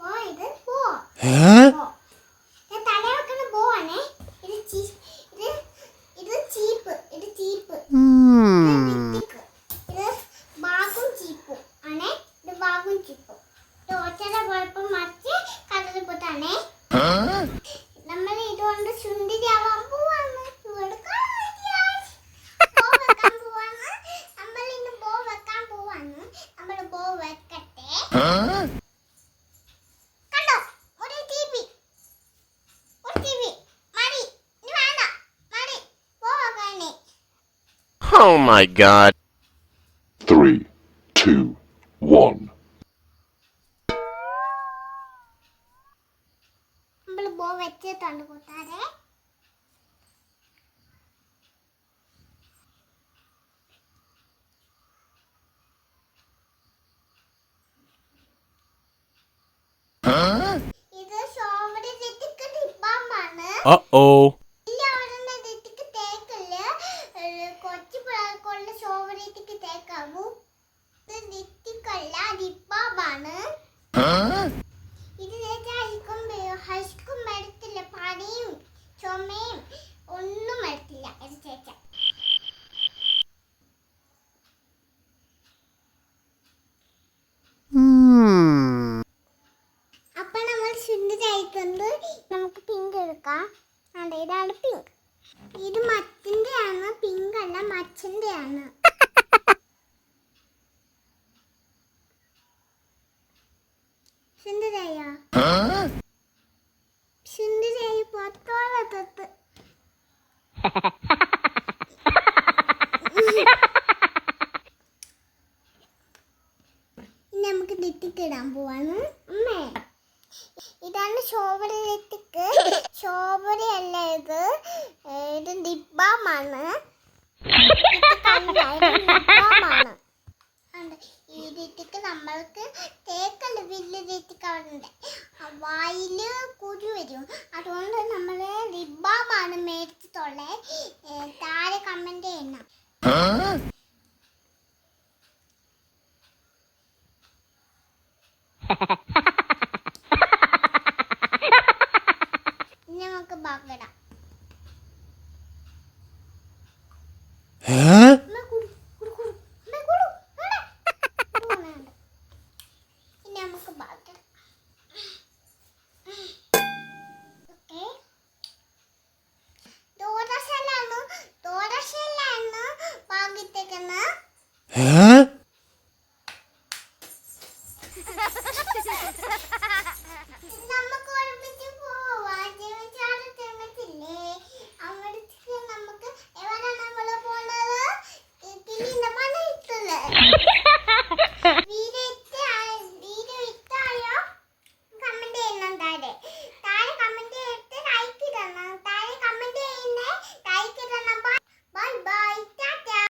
Why? Then? Huh? What? Oh my god. Three, two, one. നമ്മൾ ബോ വെച്ചിട്ടുണ്ട് കൂട്ടാരെ ഇത് സോമരി തെറ്റിക്ക് ടിപ്പാമാണ് Uh oh. എല്ലാവരുടെ തെറ്റിക്ക് തേക്കല്ല കൊച്ചു പിള്ളേർക്കുള്ള സോമരിക്ക് തേക്കാവൂ ഇത് നെറ്റിക്കല്ല ടിപ്പാമാണ് ഇത് ഹൈക്കും ഹൈസ്കും മരത്തില്ല പണിയും ചുമയും ഒന്നും മരത്തില്ല ഇത് ചേച്ച അപ്പൊ നമ്മൾ സുന്ദരായിട്ടുണ്ട് നമുക്ക് പിങ്ക് എടുക്കാം. അതെ ഇതാണ് പിങ്ക് ഇത് മറ്റ അല്ല മച്ചിന്റെ ആണ് സുന്ദരായ ഇനി നമുക്ക് പോവാണ്. അമ്മേ ഇതാണ് ഷോബറി നെറ്റിക്ക്. ഇത്. ഇത് ഡിബാമാണ് ഇത് കണ്ട, ഇത് ഡിബാമാണ് ഉണ്ട്. ഈ നെറ്റിക്ക് നമ്മൾക്ക് തേക്കല്ല വലിയ നെറ്റിക്ക് അവിടെ വായിൽ കുരു വരും. അതുകൊണ്ട് നമ്മൾ ലിബാമാണ് മേടിച്ചിട്ടുള്ളത് താഴെ കമന്റ് ചെയ്യണം. ഇനി നമുക്ക് ബാക്കിടാം.